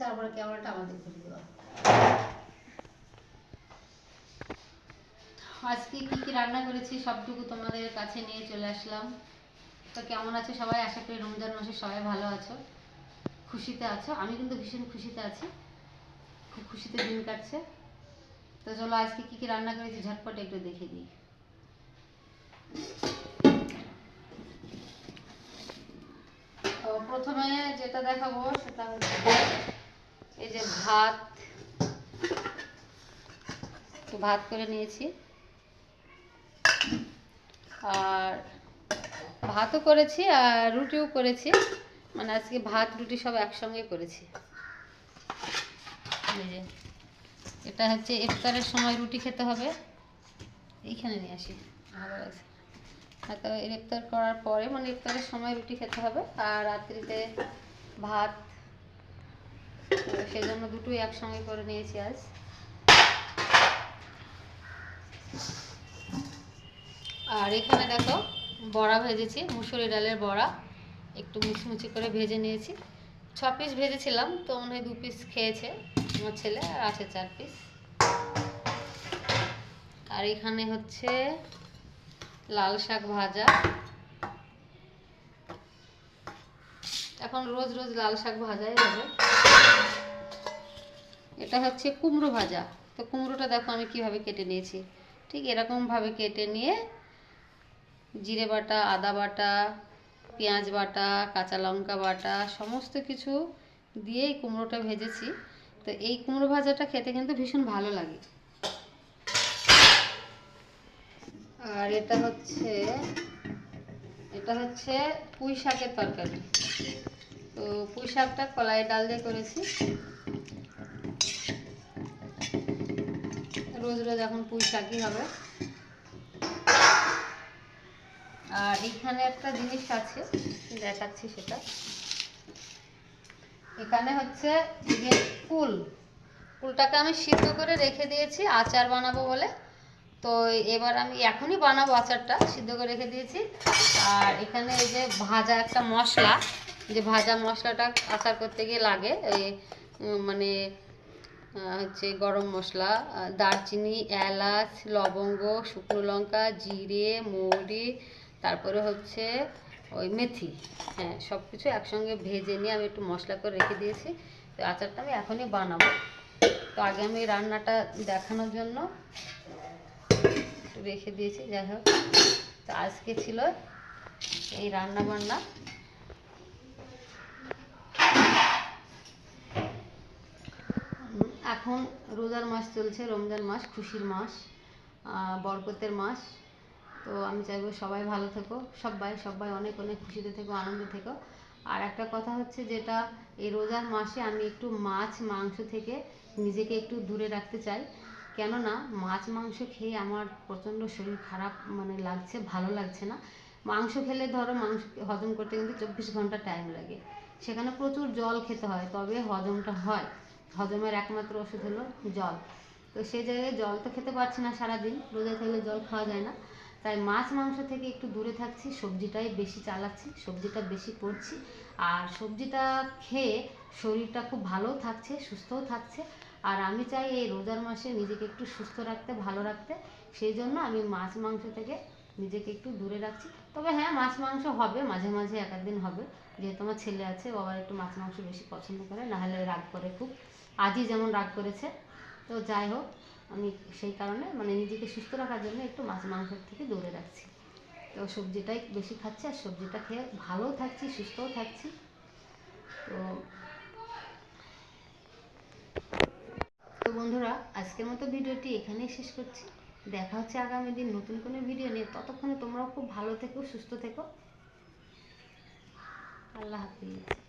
তারপরে ক্যামেরাটা আমাদের ঘুরে দেওয়া আজকে কি কি রান্না করেছি সবটুকু তোমাদের কাছে নিয়ে চলে আসলাম। তো কেমন আছো সবাই? আশা করি রমজান মাসে সবাই ভালো আছো, খুশিতে আছো। আমি কিন্তু ভীষণ খুশিতে আছি, খুব খুশিতে দিন কাটছে। তো চলো আজকে কি কি রান্না করেছি ঝটপট একটু দেখে দিই প্রথমে যেটা দেখাবো সেটা হচ্ছে যে ভাত। একটু ভাত করে নিয়েছি। আর ভাতও করেছি আর রুটিও করেছি। মানে আজকে ভাত, রুটি সব একসঙ্গে করেছি। এটা হচ্ছে ইফতারের সময় রুটি খেতে হবে। এইখানে নিয়ে আসি, ভালো আর তো ইফতার করার পরে মানে ইফতারের সময় রুটি খেতে হবে। আর রাত্রিতে ভাত তো সেই জন্য দুটোই একসঙ্গে করে নিয়েছি আজ। আর এখানে দেখো, বড়া ভেজেছি, মুসুরি ডালের বড়া। একটু মুচমুচি করে ভেজে নিয়েছি। ছ পিস ভেজেছিলাম, তো মনে হয় দু পিস খেয়েছে আমার ছেলে, আর আছে চার পিস আর এখানে হচ্ছে লাল শাক ভাজা। এখন রোজ রোজ লাল শাক ভাজাই হবে। এটা হচ্ছে কুমড়ো ভাজা। তো কুমড়োটা দেখো আমি কীভাবে কেটে নিয়েছি। ঠিক এরকমভাবে কেটে নিয়ে জিরে বাটা, আদা বাটা, পেঁয়াজ বাটা, কাঁচা লঙ্কা বাটা, সমস্ত কিছু দিয়ে এই কুমড়োটা ভেজেছি। তো এই কুমড়ো ভাজাটা খেতে কিন্তু ভীষণ ভালো লাগে। আর এটা হচ্ছে এটা হচ্ছে পুঁই শাকের তরকারি। তো পুঁই শাকটা কলাই ডাল দিয়ে করেছি। রোজ রোজ এখন পুঁই শাকই হবে। আর এখানে একটা জিনিস আছে, দেখাচ্ছি সেটা। এখানে হচ্ছে যে কুল কুলটাকে আমি সিদ্ধ করে রেখে দিয়েছি, আচার বানাবো বলে। তো এবার আমি এখনই বানাবো আচারটা, সিদ্ধ করে রেখে দিয়েছি। আর এখানে এই যে ভাজা একটা মশলা, যে ভাজা মশলাটা আচার করতে গিয়ে লাগে মানে হচ্ছে গরম মশলা দারচিনি, এলাচ, লবঙ্গ, শুকনো লঙ্কা, জিরে, মৌরি, তারপরে হচ্ছে ওই মেথি। হ্যাঁ সব কিছু একসঙ্গে ভেজে নিয়ে আমি একটু মশলা করে রেখে দিয়েছি। তো আচারটা আমি এখনই বানাবো। তো আগে আমি রান্নাটা দেখানোর জন্য রেখে দিয়েছি, যাই হোক। তো আজকে ছিল এই রান্না বান্না এখন রোজার মাস চলছে, রমজান মাস, খুশির মাস বরকতের মাস। তো আমি চাইব সবাই ভালো থেকো, সবাই সবাই অনেক অনেক খুশিতে থেকো, আনন্দে থেকো। আর একটা কথা হচ্ছে যেটা, এই রোজার মাসে আমি একটু মাছ, মাংস থেকে নিজেকে একটু দূরে রাখতে চাই। কেননা মাছ, মাংস খেয়ে আমার প্রচণ্ড শরীর খারাপ মানে লাগছে, ভালো লাগছে না। মাংস খেলে ধরো মাংস হজম করতে কিন্তু চব্বিশ ঘণ্টা টাইম লাগে। সেখানে প্রচুর জল খেতে হয়, তবে হজমটা হয়। হজমের একমাত্র ওষুধ হলো জল। তো সেই জায়গায় জল তো খেতে পারছি না সারাদিন, রোজা থাকলে জল খাওয়া যায় না। তাই মাছ, মাংস থেকে একটু দূরে থাকছি, সবজিটাই বেশি চালাচ্ছি, সবজিটা বেশি করছি। আর সবজিটা খেয়ে শরীরটা খুব ভালোও থাকছে, সুস্থও থাকছে। আর আমি চাই এই রোজার মাসে নিজেকে একটু সুস্থ রাখতে, ভালো রাখতে। সেই জন্য আমি মাছ মাংস থেকে নিজেকে একটু দূরে রাখছি। তবে হ্যাঁ মাছ মাংস হবে, মাঝে মাঝে এক একদিন হবে। যেহেতু আমার ছেলে আছে, ও আবার একটু মাছ মাংস বেশি পছন্দ করে নাহলে রাগ করে খুব। আজই যেমন রাগ করেছে। তো যাই হোক, আমি সেই কারণে মানে নিজেকে সুস্থ রাখার জন্য একটু মাছ মাংসের থেকে দূরে রাখছি। তো সবজিটাই বেশি খাচ্ছি, আর সবজিটা খেয়ে ভালোও থাকছি, সুস্থও থাকছি তো তো বন্ধুরা, আজকের মতো ভিডিওটি এখানেই শেষ করছি। দেখা হচ্ছে আগামী দিন নতুন কোনো ভিডিও নিয়ে। ততক্ষণে তোমরাও খুব ভালো থেকো, সুস্থ থেকো। আল্লাহ হাফিজ।